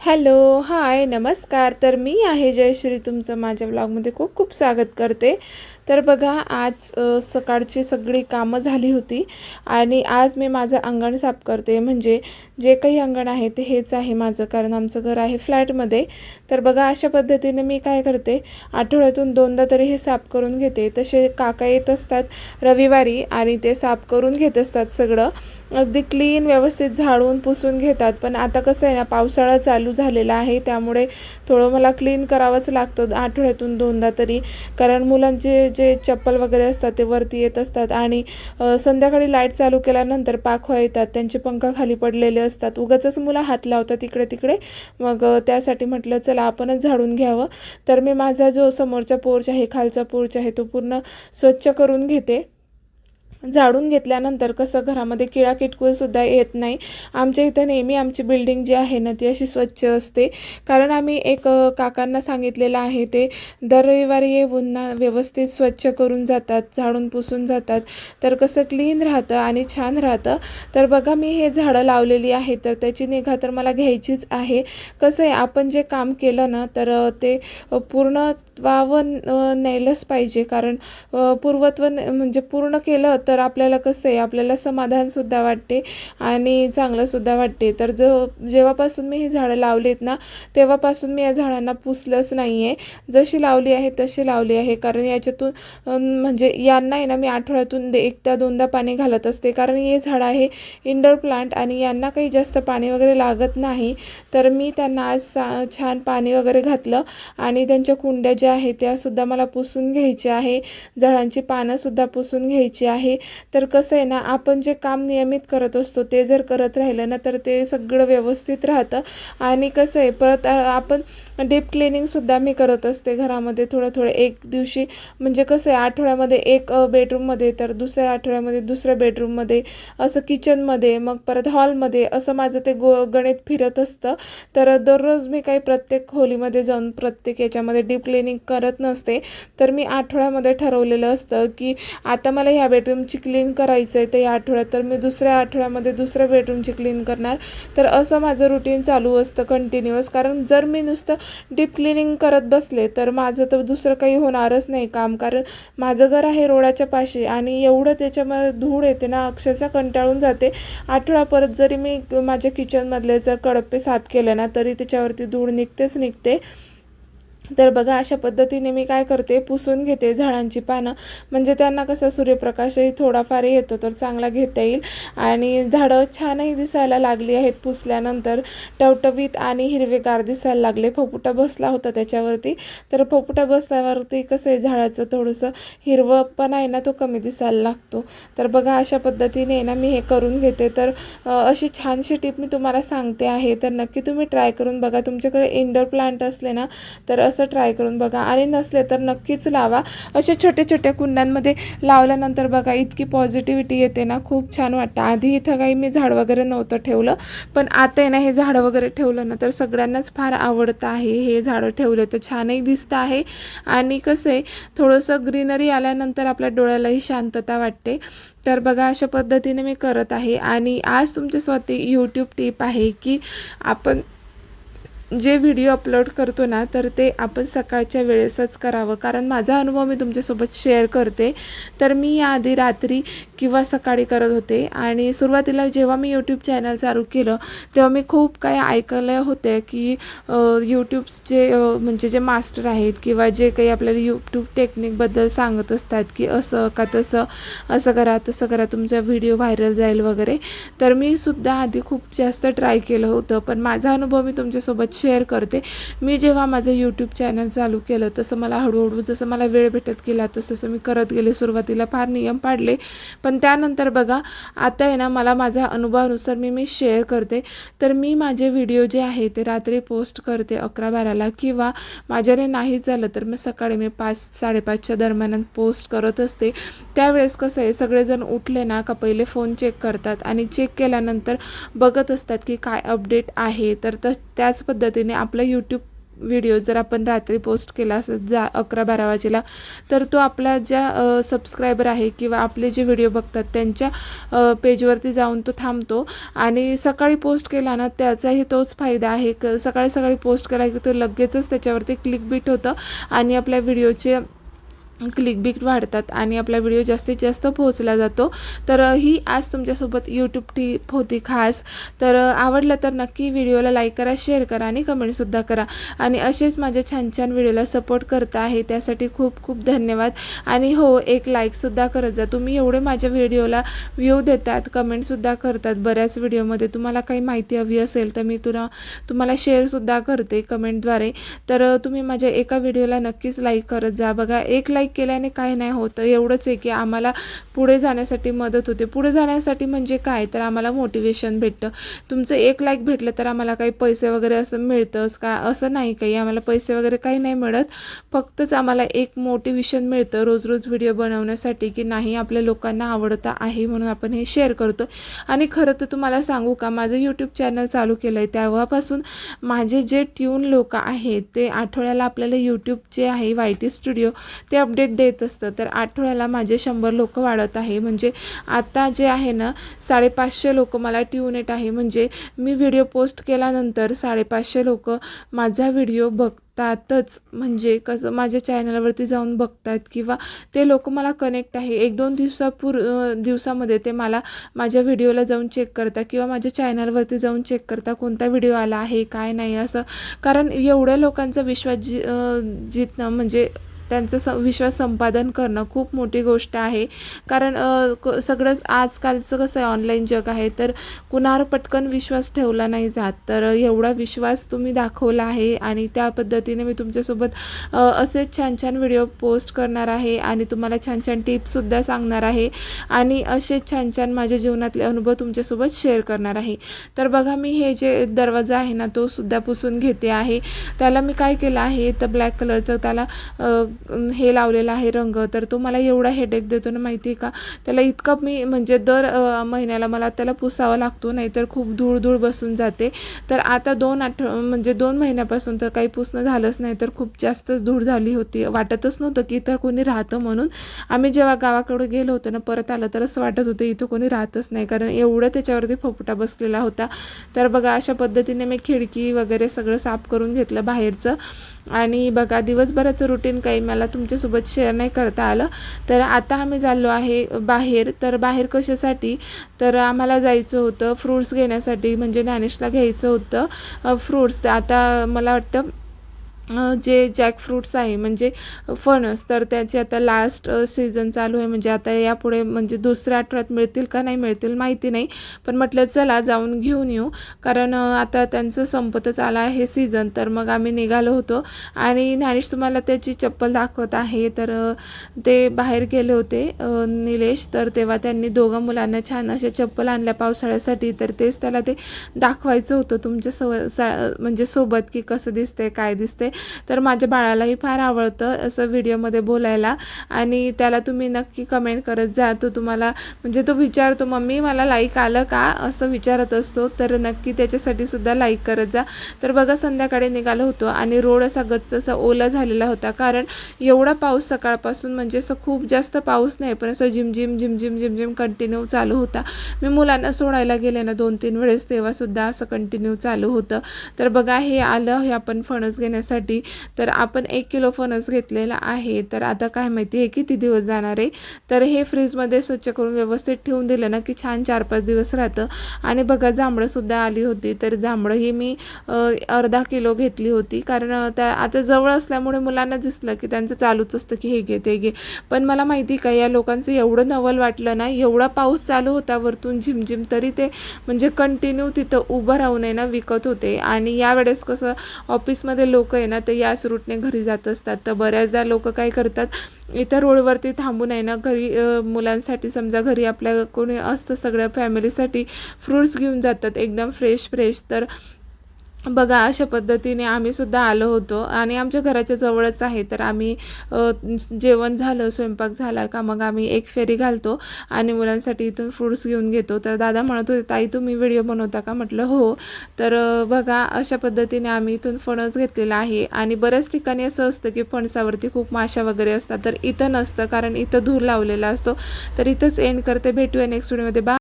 Hello hi नमस्कार. तर मी आहे जयश्री तुमचं माझ्या ब्लॉगमध्ये खूप खूप स्वागत करते. तर बघा आज सकाळची सगळी कामं झाली होती आणि आज मी माझं अंगण साफ करते. म्हणजे जे काही अंगण आहे ते हेच आहे माझं कारण आमचं घर आहे फ्लॅटमध्ये. तर बघा अशा पद्धतीने मी काय करते आठवड्यातून दोनदा तरी हे साफ करून घेते. तसे काका येत असतात रविवारी आणि ते साफ करून घेत असतात सगळं. अगदी क्लीन व्यवस्थित झाडून पुसून घेतात. पण आता कसं आहे ना पावसाळा चालू झालेला आहे त्यामुळे थोडं मला क्लीन करावंच लागतं आठवड्यातून दोनदा तरी. कारण मुलांचे जे चप्पल वगैरे असतात ते वरती येत असतात आणि संध्याकाळी लाइट चालू केल्यानंतर पाखवा येतात त्यांचे पंख खाली पडलेले असतात. उगाचच मुलं हात लावतात इकडे तिकडे. मग त्यासाठी म्हटलं चला आपणच झाडून घ्यावं. तर मी माझा जो समोरचा पोर्च आहे खालचा पोर्च आहे तो पूर्ण स्वच्छ करून घेते. झाडून घेतल्यानंतर कसं घरामध्ये किळा किटकूलसुद्धा येत नाही. आमच्या इथं नेहमी आमची बिल्डिंग जी आहे ना ती अशी स्वच्छ असते. कारण आम्ही एक काकांना सांगितलेलं आहे ते दर रविवारी येऊन ना व्यवस्थित स्वच्छ करून जातात झाडून पुसून जातात. तर कसं क्लीन राहतं आणि छान राहतं. तर बघा मी हे झाडं लावलेली आहे तर त्याची निगा तर मला घ्यायचीच आहे. कसं आहे आपण जे काम केलं ना तर ते पूर्ण पूर्णत्वावर नेलंच पाहिजे. कारण पूर्वत्व म्हणजे पूर्ण केलं तर आपल्याला कसं आहे आपल्याला समाधानसुद्धा वाटते आणि चांगलंसुद्धा वाटते. तर ज जेव्हापासून मी ही झाडं लावलीत ना तेव्हापासून मी या झाडांना पुसलंच नाही आहे जशी लावली आहे तशी लावली आहे. कारण याच्यातून म्हणजे यांना आहे ना मी आठवड्यातून एकदा दोनदा पाणी घालत असते. कारण हे झाड आहे इंडोर प्लांट आणि यांना काही जास्त पाणी वगैरे लागत नाही. तर मी त्यांना आज सा- छान पाणी वगैरे घातलं आणि त्यांच्या कुंड्या ज्या आहे त्यासुद्धा मला पुसून घ्यायची आहे. झाडांची पानंसुद्धा पुसून घ्यायची आहे. तर कसं आहे ना आपण जे काम नियमित करत असतो ते जर करत राहिलं ना तर ते सगळं व्यवस्थित राहतं. आणि कसं आहे परत आपण डीप क्लिनिंगसुद्धा मी करत असते घरामध्ये थोडं थोडं. एक दिवशी म्हणजे कसं आहे आठवड्यामध्ये एक बेडरूममध्ये तर दुसऱ्या आठवड्यामध्ये दुसऱ्या बेडरूममध्ये असं किचनमध्ये मग परत हॉलमध्ये असं माझं ते गो गणित फिरत असतं. तर दररोज मी काही प्रत्येक खोलीमध्ये जाऊन प्रत्येक याच्यामध्ये डीप क्लिनिंग करत नसते. तर मी आठवड्यामध्ये ठरवलेलं असतं की आता मला ह्या बेडरूमची क्लीन करायचं आहे तर या आठवड्यात तर मी दुसऱ्या आठवड्यामध्ये दुसऱ्या बेडरूमची क्लीन करणार. तर असं माझं रुटीन चालू असतं कंटिन्युअस कारण जर मी नुसतं डीप क्लिनिंग करत बसले तर माझं तर दुसरं काही होणारच नाही काम. कारण माझं घर आहे रोडाच्या पाशी आणि एवढं त्याच्यामध्ये धूळ येते ना अक्षरशः कंटाळून जाते. आठवडा परत जरी मी माझ्या किचनमधले जर कडप्पे साफ केले ना तरी त्याच्यावरती धूळ निघतेच निघते. तर बघा अशा पद्धतीने मी काय करते पुसून घेते झाडांची पानं. म्हणजे त्यांना कसं सूर्यप्रकाशही थोडाफार येतो तर चांगला घेता येईल. आणि झाडं छानही दिसायला लागली आहेत पुसल्यानंतर. टवटवीत आणि हिरवेगार दिसायला लागले. फपुटा बसला होता त्याच्यावरती. तर फपुटा बसल्यावरती कसं आहे झाडाचं थोडंसं हिरवं पण आहे ना तो कमी दिसायला लागतो. तर बघा अशा पद्धतीने ना मी हे करून घेते. तर अशी छानशी टिप मी तुम्हाला सांगते आहे. तर नक्की तुम्ही ट्राय करून बघा. तुमच्याकडे इंडोर प्लांट असले ना तर असं ट्राय करून बघा. आणि नसले तर नक्कीच लावा. असे छोटे छोट्या कुंड्यांमध्ये लावल्यानंतर बघा इतकी पॉझिटिव्हिटी येते ना. खूप छान वाटतं. आधी इथं काही मी झाड वगैरे नव्हतं ठेवलं. पण आता आहे ना हे झाडं वगैरे ठेवलं ना तर सगळ्यांनाच फार आवडतं आहे हे झाडं ठेवले. तर छानही दिसतं आहे. आणि कसं आहे थोडंसं ग्रीनरी आल्यानंतर आपल्या डोळ्यालाही शांतता वाटते. तर बघा अशा पद्धतीने मी करत आहे. आणि आज तुमच्यासाठी यूट्यूब टिप आहे की आपण जे व्हिडिओ अपलोड करतो ना तर ते आपण सकाळच्या वेळेसच करावं. कारण माझा अनुभव मी तुमच्यासोबत शेअर करते. तर मी याआधी रात्री किंवा सकाळी करत होते. आणि सुरुवातीला जेव्हा मी यूट्यूब चॅनल चालू केलं तेव्हा मी खूप काही ऐकलं होतं की यूट्यूबचे म्हणजे जे मास्टर आहेत किंवा जे काही आपल्याला यूट्यूब टेक्निकबद्दल सांगत असतात की असं का तसं असं करा तसं करा तुमचा व्हिडिओ व्हायरल जाईल वगैरे. तर मी सुद्धा आधी खूप जास्त ट्राय केलं होतं. पण माझा अनुभव मी तुमच्यासोबत शेअर करते. मी जेव्हा माझं यूट्यूब चॅनल चालू केलं तसं मला हळूहळू जसं मला वेळ भेटत गेला तसं तसं मी करत गेले. सुरुवातीला फार नियम पाडले. पण त्यानंतर बघा आता आहे ना मला माझ्या अनुभवानुसार मी मी शेअर करते. तर मी माझे व्हिडिओ जे आहे ते रात्री पोस्ट करते अकरा बाराला किंवा माझ्याने नाहीच झालं तर मी सकाळी मी पाच साडेपाचच्या दरम्यान पोस्ट करत असते. त्यावेळेस कसं आहे सगळेजण उठले ना का पहिले फोन चेक करतात आणि चेक केल्यानंतर बघत असतात की काय अपडेट आहे. तर त्याच पद्धतीने आपलं यूट्यूब व्हिडिओ जर आपण रात्री पोस्ट केला असेल जा अकरा बारा वाजेला तर तो आपला ज्या सबस्क्रायबर आहे किंवा आपले जे व्हिडिओ बघतात त्यांच्या पेजवरती जाऊन तो थांबतो आणि सकाळी पोस्ट केला ना त्याचाही तोच फायदा आहे. क सकाळी सकाळी पोस्ट केला की तो लगेचच त्याच्यावरती क्लिक बीट होतं आणि आपल्या व्हिडिओचे क्लिक बिक वाढतात आणि आपला व्हिडिओ जास्तीत जास्त पोहोचला जातो. तर ही आज तुमच्यासोबत यूट्यूब टीप होती खास. तर आवडलं तर नक्की व्हिडिओला लाईक करा शेअर करा आणि कमेंटसुद्धा करा. आणि असेच माझ्या छान छान व्हिडिओला सपोर्ट करता आहे त्यासाठी खूप खूप धन्यवाद. आणि हो एक लाईकसुद्धा करत जा तुम्ही एवढे माझ्या व्हिडिओला व्ह्यू देतात कमेंटसुद्धा करतात बऱ्याच व्हिडिओमध्ये तुम्हाला काही माहिती हवी असेल तर मी तुला तुम्हाला शेअरसुद्धा करते कमेंटद्वारे तर तुम्ही माझ्या एका व्हिडिओला नक्कीच लाईक करत जा बघा एक लाईक केल्याने काय नाही होतं. एवढंच आहे की आम्हाला पुढे जाण्यासाठी मदत होते. पुढे जाण्यासाठी म्हणजे काय? तर आम्हाला मोटिवेशन भेटतं. तुमचं एक लाईक भेटलं तर आम्हाला काही पैसे वगैरे असं मिळतंच का? असं नाही काही. आम्हाला पैसे वगैरे काही नाही मिळत. फक्तच आम्हाला एक मोटिवेशन मिळतं रोज रोज व्हिडिओ बनवण्यासाठी की नाही आपल्या लोकांना आवडतं आहे म्हणून आपण हे शेअर करतो आणि खरं तर तुम्हाला सांगू का? माझं यूट्यूब चॅनल चालू केलं आहे तेव्हापासून माझे जे ट्यून लोक आहेत ते आठवड्याला आपल्याला यूट्यूब जे आहे वाय टी स्टुडिओ ते अपडेट अपडेट देत असतं. तर आठवड्याला माझे शंभर लोक वाढत आहे. म्हणजे आता जे आहे ना साडेपाचशे लोक मला ट्यून येत आहे. म्हणजे मी व्हिडिओ पोस्ट केल्यानंतर साडेपाचशे लोक माझा व्हिडिओ बघतातच. म्हणजे कसं माझ्या चॅनलवरती जाऊन बघतात किंवा ते लोक मला कनेक्ट आहे. एक दोन दिवसापूर दिवसामध्ये ते मला माझ्या व्हिडिओला जाऊन चेक करता किंवा माझ्या चॅनलवरती जाऊन चेक करता कोणता व्हिडिओ आला आहे काय नाही असं. कारण एवढ्या लोकांचा विश्वास जी जितणं म्हणजे त्यांचं स विश्वास संपादन करणं खूप मोठी गोष्ट आहे. कारण क सगळंच आजकालचं कसं आहे ऑनलाईन जग आहे तर कुणावर पटकन विश्वास ठेवला नाही जात. तर एवढा विश्वास तुम्ही दाखवला आहे आणि त्या पद्धतीने मी तुमच्यासोबत असे असेच छान छान व्हिडिओ पोस्ट करणार आहे आणि तुम्हाला छान छान टिप्ससुद्धा सांगणार आहे आणि असेच छान छान माझ्या जीवनातले अनुभव तुमच्यासोबत शेअर करणार आहे. तर बघा मी हे जे दरवाजा आहे ना तो सुद्धा पुसून घेते आहे. त्याला मी काय केलं आहे तर ब्लॅक कलरचं त्याला हे लावलेलं आहे रंग तर तो मला एवढा हेडेक देतो ना माहिती आहे का? त्याला इतकं मी म्हणजे दर महिन्याला मला त्याला पुसावा लागतो नाहीतर खूप धूळ धूळ बसून जाते. तर आता दोन आठ म्हणजे दोन महिन्यापासून तर काही पुसणं झालंच नाही तर खूप जास्तच धूळ झाली होती. वाटतच नव्हतं की इतर कोणी राहतं म्हणून. आम्ही जेव्हा गावाकडे गेलो होतो ना परत आलं तर असं वाटत होतं इथं कोणी राहतच नाही कारण एवढं त्याच्यावरती फपुटा बसलेला होता. तर बघा अशा पद्धतीने मी खिडकी वगैरे सगळं साफ करून घेतलं बाहेरचं. आणि बघा दिवसभराचं रुटीन काही मला तुमच्यासोबत शेअर नाही करता आलं. तर आता आम्ही चाललो आहे बाहेर. तर बाहेर कशासाठी? तर आम्हाला जायचं होतं फ्रूट्स घेण्यासाठी. म्हणजे ज्ञानेशला घ्यायचं होतं फ्रूट्स आता मला वाटतं जे जॅकफ्रूट्स आहे म्हणजे फणस तर त्याचे आता लास्ट सीझन चालू आहे. म्हणजे आता यापुढे म्हणजे दुसऱ्या आठवड्यात मिळतील का नाही मिळतील माहिती नाही. पण म्हटलं चला जाऊन घेऊन येऊ. कारण आता त्यांचं संपतच आलं आहे सीझन तर मग आम्ही निघालो होतो. आणि ज्ञानेश तुम्हाला त्याची चप्पल दाखवत आहे. तर ते बाहेर गेले होते निलेश. तर तेव्हा त्यांनी दोघं मुलांना छान अशा चप्पल आणल्या पावसाळ्यासाठी. तर तेच त्याला ते दाखवायचं होतं तुमच्या सव सा म्हणजे सोबत की कसं दिसतंय काय दिसतंय. तर माझ्या बाळालाही फार आवडतं असं व्हिडिओमध्ये बोलायला. आणि त्याला तुम्ही नक्की कमेंट करत जा. तो तुम्हाला म्हणजे तो विचारतो मम्मी मला लाईक आलं का? असं विचारत असतो. तर नक्की त्याच्यासाठी सुद्धा लाईक करत जा. तर बघा संध्याकाळी निघालो होतो आणि रोड असा गच्च असा ओला झालेला होता. कारण एवढा पाऊस सकाळपासून म्हणजे असं खूप जास्त पाऊस नाही पण असं झिमझिम झिमझिम झिमझिम कंटिन्यू चालू होता. मी मुलांना सोडायला गेले ना दोन तीन वेळेस तेव्हासुद्धा असं कंटिन्यू चालू होतं. तर बघा हे आलं हे आपण फणस घेण्यासाठी. तर आपण एक किलो फणस घेतलेला आहे. तर आता काय माहिती हे किती दिवस जाणार आहे? तर हे फ्रीजमध्ये स्वच्छ करून व्यवस्थित ठेवून दिलं ना की छान चार पाच दिवस राहतं. आणि बघा जांभळंसुद्धा आली होती. तर जांभळं ही मी अर्धा किलो घेतली होती. कारण त्या आता जवळ असल्यामुळे मुलांना दिसलं की त्यांचं चालूच असतं की हे घे ते घे. पण मला माहिती का या लोकांचं एवढं नवल वाटलं ना एवढा पाऊस चालू होता वरतून झिमझिम तरी ते म्हणजे कंटिन्यू तिथं उभं राहून आहे ना विकत होते. आणि यावेळेस कसं ऑफिसमध्ये लोक आहे ना ते याच रूटने घरी जात असतात. तर बऱ्याचदा लोक काय करतात इथं रोडवरती थांबून आहे ना घरी मुलांसाठी समजा घरी आपल्या कोणी असतं सगळ्या फॅमिलीसाठी फ्रूट्स घेऊन जातात. एकदम फ्रेश फ्रेश तर बघा अशा पद्धतीने आम्ही सुद्धा आलो होतो आणि आमच्या घराच्या जवळच आहे. तर आम्ही जेवण झालं स्वयंपाक झाला का मग आम्ही एक फेरी घालतो आणि मुलांसाठी इथून फ्रुट्स घेऊन घेतो. तर दादा म्हणत होते ताई तुम्ही व्हिडिओ बनवता का? म्हटलं हो. तर बघा अशा पद्धतीने आम्ही इथून फणस घेतलेला आहे आणि बऱ्याच ठिकाणी असं असतं की फणसावरती खूप माशा वगैरे असतात. तर इथं नसतं कारण इथं धूर लावलेला असतो. तर इथंच एंड करते. भेटूया नेक्स्ट व्हिडिओमध्ये बा